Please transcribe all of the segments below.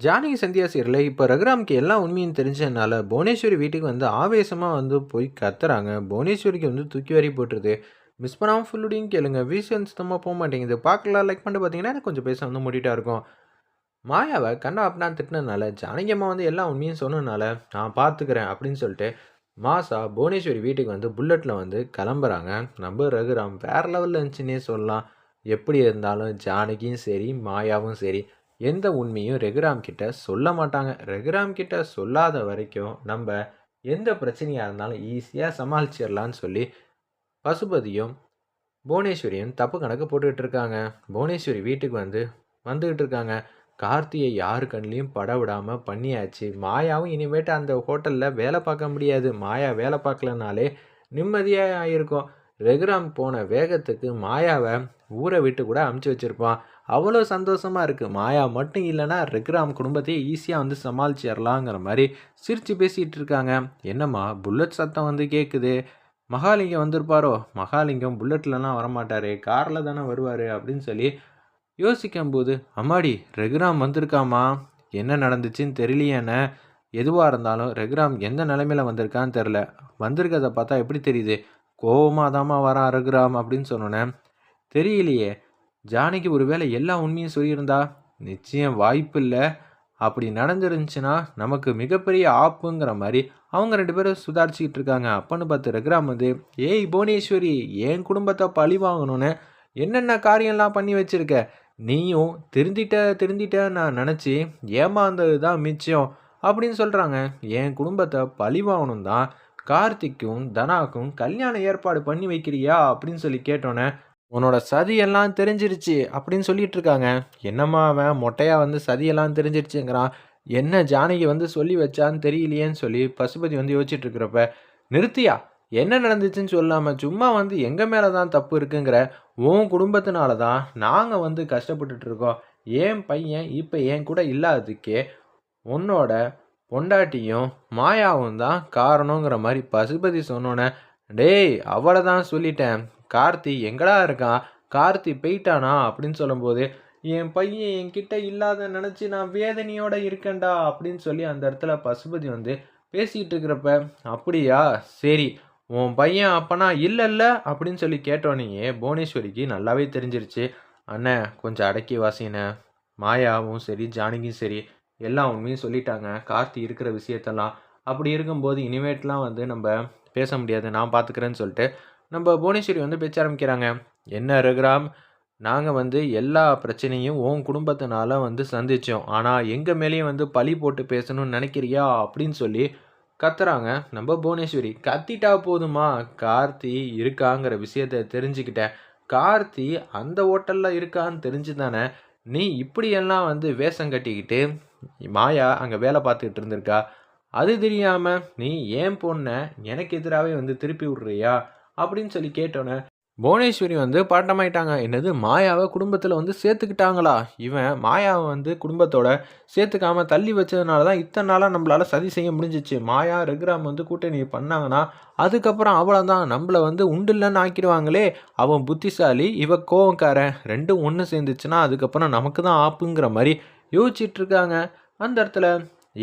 ஜானகி சந்தியா சீரியலில் இப்போ ரகுராம்க்கு எல்லா உண்மையும் தெரிஞ்சதுனால புவனேஸ்வரி வீட்டுக்கு வந்து ஆவேசமாக வந்து போய் கத்துறாங்க. புவனேஸ்வரிக்கு வந்து தூக்கி வரி போட்டுருது. மிஸ் பண்ணாமல் ஃபுல்லுடையும் கேளுங்க. வீசி சுத்தமாக போக மாட்டேங்குது. பார்க்கலாம். லைக் பண்ணிட்டு பார்த்தீங்கன்னா எனக்கு கொஞ்சம் பேச வந்து முடிட்டா இருக்கும். மாயாவை கண்ணா அப்படின்னா திட்டினதுனால ஜானகி அம்மா வந்து எல்லா உண்மையும் சொன்னதுனால நான் பார்த்துக்கிறேன் அப்படின்னு சொல்லிட்டு மாசா புவனேஸ்வரி வீட்டுக்கு வந்து புல்லட்டில் வந்து கிளம்புறாங்க. நம்ம ரகுராம் வேறு லெவலில் இருந்துச்சுன்னே சொல்லலாம். எப்படி இருந்தாலும் ஜானகியும் சரி மாயாவும் சரி. எந்த உண்மையும் ரெகுராம் கிட்ட சொல்ல மாட்டாங்க. ரெகுராம் கிட்ட சொல்லாத வரைக்கும் நம்ம எந்த பிரச்சனையாக இருந்தாலும் ஈஸியாக சமாளிச்சிடலான்னு சொல்லி பசுபதியும் புவனேஸ்வரியும் தப்பு கணக்கு போட்டுக்கிட்டு இருக்காங்க. புவனேஸ்வரி வீட்டுக்கு வந்து வந்துக்கிட்டு இருக்காங்க. கார்த்தியை யாரு கண்லேயும் பட விடாமல் பண்ணியாச்சு. மாயாவும் இனிமேட்டு அந்த ஹோட்டலில் வேலை பார்க்க முடியாது. மாயா வேலை பார்க்கலனாலே நிம்மதியாக ஆயிருக்கும் ரெகுராம் போன வேகத்துக்கு மாயாவை ஊரை விட்டு கூட அமுச்சு வச்சுருப்பான். அவ்வளோ சந்தோஷமாக இருக்குது மாயா மட்டும் இல்லைன்னா ரெக்ராம் குடும்பத்தையே ஈஸியாக வந்து சமாளிச்சிடலாங்கிற மாதிரி சிரித்து பேசிகிட்டு இருக்காங்க. என்னம்மா புல்லட் சத்தம் வந்து கேட்குது மகாலிங்கம் வந்திருப்பாரோ? மகாலிங்கம் புல்லட்லலாம் வரமாட்டார். காரில் தானே வருவார் அப்படின்னு சொல்லி யோசிக்கும்போது அம்மாடி ரெகுராம் வந்திருக்காமா என்ன நடந்துச்சுன்னு தெரியலையேன்னு எதுவாக இருந்தாலும் ரெகுராம் எந்த நிலைமையில் வந்திருக்கான்னு தெரில வந்திருக்கிறத பார்த்தா எப்படி தெரியுது? கோவமாக தாம்மா வரான் ரெகுராம் அப்படின்னு சொன்னோன்னே. தெரியலையே. ஜானகி ஒருவேளை எல்லா உண்மையும் சொல்லியிருந்தா? நிச்சயம் வாய்ப்பு இல்லை அப்படி நடந்துருந்துச்சுன்னா நமக்கு மிகப்பெரிய ஆப்புங்கிற மாதிரி அவங்க ரெண்டு பேரும் சுதாரிச்சுக்கிட்டு இருக்காங்க. அப்பன்னு பார்த்து ரகுராம் வந்து ஏய் புவனேஸ்வரி என் குடும்பத்தை பழி வாங்கணும்னு என்னென்ன காரியம்லாம் பண்ணி வச்சுருக்க? நீயும் திருந்திட்ட திருந்திட்ட நான் நினச்சி ஏமாந்தது தான் மிச்சம் அப்படின்னு சொல்கிறாங்க என் குடும்பத்தை பழி வாங்கணும் தான் கார்த்திக்கும் தனாக்கும் கல்யாணம் ஏற்பாடு பண்ணி வைக்கிறியா? அப்படின்னு சொல்லி கேட்டோன்னே உன்னோட சதியெல்லாம் தெரிஞ்சிருச்சு அப்படின்னு சொல்லிட்டு இருக்காங்க என்னம்மா அவன் மொட்டையாக வந்து சதியெல்லாம் தெரிஞ்சிருச்சுங்கிறான். என்ன ஜானகி வந்து சொல்லி வச்சான்னு தெரியலையேன்னு சொல்லி பசுபதி வந்து யோசிச்சுட்டு இருக்கிறப்ப நிறுத்தியா? என்ன நடந்துச்சுன்னு சொல்லாமல் சும்மா வந்து எங்கள் மேலே தான் தப்பு இருக்குங்கிற உன் குடும்பத்தினால தான் நாங்கள் வந்து கஷ்டப்பட்டுட்டு இருக்கோம் ஏன் பையன் இப்போ என் கூட இல்லாததுக்கே உன்னோட பொண்டாட்டியும் மாயாவும் தான் காரணங்கிற மாதிரி பசுபதி சொன்னோன்னே டேய் அவளை தான் சொல்லிட்டேன். கார்த்தி எங்கடா இருக்கான்? கார்த்தி போயிட்டானா? அப்படின்னு சொல்லும்போது என் பையன் என்கிட்ட இல்லாத நினச்சி நான் வேதனையோட இருக்கேன்டா அப்படின்னு சொல்லி அந்த இடத்துல பசுபதி வந்து பேசிகிட்டு இருக்கிறப்ப அப்படியா? சரி உன் பையன் அப்பனா இல்லை அப்படின்னு சொல்லி கேட்டோன்னே புவனேஸ்வரிக்கு நல்லாவே தெரிஞ்சிருச்சு. அண்ணன் கொஞ்சம் அடக்கி வாசினே மாயாவும் சரி ஜானகியும் சரி எல்லா உண்மையும் சொல்லிட்டாங்க. கார்த்தி இருக்கிற விஷயத்தெல்லாம். அப்படி இருக்கும்போது இனிமேட்லாம் வந்து நம்ம பேச முடியாது. நான் பார்த்துக்கிறேன்னு சொல்லிட்டு நம்ம புவனேஸ்வரி வந்து பேச்ச ஆரம்பிக்கிறாங்க. என்ன ரகுராம் நாங்கள் வந்து எல்லா பிரச்சனையும் உன் குடும்பத்தினால வந்து சந்தித்தோம் ஆனால் எங்கள் மேலேயும் வந்து பழி போட்டு பேசணும்னு நினைக்கிறியா? அப்படின்னு சொல்லி கத்துறாங்க நம்ம புவனேஸ்வரி. கத்திட்டா போதுமா? கார்த்தி இருக்காங்கிற விஷயத்த தெரிஞ்சுக்கிட்டேன். கார்த்தி அந்த ஹோட்டலில் இருக்கான்னு தெரிஞ்சு தானே நீ இப்படியெல்லாம் வந்து வேஷம் கட்டிக்கிட்டு மாயா அங்கே வேலை பார்த்துக்கிட்டு இருந்திருக்கா? அது தெரியாமல் நீ ஏன் பொண்ணை எனக்கு எதிராகவே வந்து திருப்பி விட்றியா? அப்படின்னு சொல்லி கேட்டோன்னே புவனேஸ்வரி வந்து பாட்டமாயிட்டாங்க என்னது மாயாவை குடும்பத்தில் வந்து சேர்த்துக்கிட்டாங்களா? இவன் மாயாவை வந்து குடும்பத்தோட சேர்த்துக்காம தள்ளி வச்சதுனால தான் இத்தனை நாளாக நம்மளால் சதி செய்ய முடிஞ்சிச்சு. மாயா ரெகுராம் வந்து கூட்டணி பண்ணாங்கன்னா அதுக்கப்புறம் அவ்வளோதான் நம்மளை வந்து உண்டில்லன்னு ஆக்கிடுவாங்களே. அவன் புத்திசாலி இவ கோவக்காரன். ரெண்டும் ஒன்று சேர்ந்துச்சுன்னா அதுக்கப்புறம் நமக்கு தான் ஆப்புங்கிற மாதிரி யோசிச்சுட்டு இருக்காங்க. அந்த இடத்துல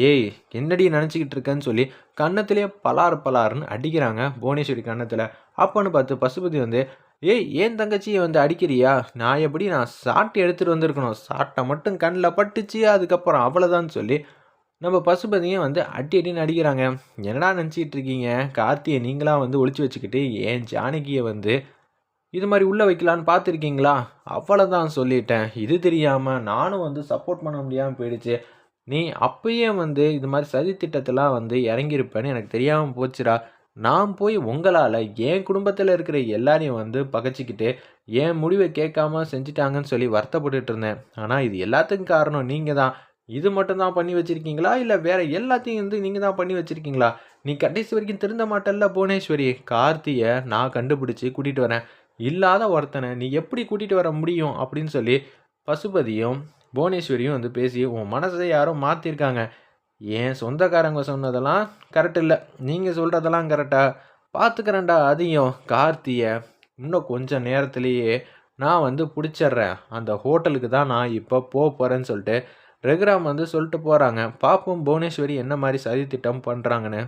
ஏய் என்னடி நினச்சிக்கிட்டு இருக்கேன்னு சொல்லி கன்னத்திலே பலார் பலார்னு அடிக்கிறாங்க புவனேஸ்வரி கன்னத்தில். அப்போன்னு பார்த்து பசுபதி வந்து ஏய் ஏன் தங்கச்சியை வந்து அடிக்கிறியா? நான் எப்படி நான் சாட்டை எடுத்துகிட்டு வந்திருக்கணும்? சாட்டை மட்டும் கண்ணில் பட்டுச்சு அதுக்கப்புறம் அவ்வளோதான்னு சொல்லி நம்ம பசுபதியும் வந்து அடி அடின்னு அடிக்கிறாங்க. என்னடா நினச்சிக்கிட்டு இருக்கீங்க? கார்த்தியை நீங்களாம் வந்து ஒழிச்சு வச்சுக்கிட்டு ஏன் ஜானகியை வந்து இது மாதிரி உள்ளே வைக்கலான்னு பார்த்துருக்கீங்களா? அவ்வளோதான் சொல்லிட்டேன். இது தெரியாமல் நானும் வந்து சப்போர்ட் பண்ண முடியாமல் போயிடுச்சு. நீ அப்பயே வந்து இது மாதிரி சதி திட்டத்தெல்லாம் வந்து இறங்கியிருப்பேன்னு எனக்கு தெரியாமல் போச்சுடா. நான் போய் உங்களால் என் குடும்பத்தில் இருக்கிற எல்லாரையும் வந்து பகச்சிக்கிட்டு என் முடிவை கேட்காம செஞ்சுட்டாங்கன்னு சொல்லி வருத்தப்பட்டுட்டு இருந்தேன். ஆனால் இது எல்லாத்துக்கும் காரணம் நீங்கள் தான் இது மட்டும் தான் பண்ணி வச்சுருக்கீங்களா? இல்லை வேறு எல்லாத்தையும் வந்து நீங்கள் தான் பண்ணி வச்சுருக்கீங்களா? நீ கடைசி வரைக்கும் திருந்த மாட்டல்ல புவனேஸ்வரி. கார்த்தியை நான் கண்டுபிடிச்சி கூட்டிகிட்டு வரேன். இல்லாத ஒருத்தனை நீ எப்படி கூட்டிகிட்டு வர முடியும் அப்படின்னு சொல்லி பசுபதியும் புவனேஸ்வரியும் வந்து பேசி உன் மனசை யாரும் மாற்றிருக்காங்க என் சொந்தக்காரங்க சொன்னதெல்லாம் கரெக்ட் இல்லை. நீங்கள் சொல்கிறதெல்லாம் கரெக்டாக பார்த்துக்கிறேன்டா அதையும். கார்த்தியை இன்னும் கொஞ்சம் நேரத்துலேயே நான் வந்து பிடிச்சிட்றேன் அந்த ஹோட்டலுக்கு தான் நான் இப்போ போக போகிறேன்னு சொல்லிட்டு. ரகுராம் வந்து சொல்லிட்டு போகிறாங்க பாப்போம் புவனேஸ்வரி என்ன மாதிரி சதி திட்டம் பண்ணுறாங்கன்னு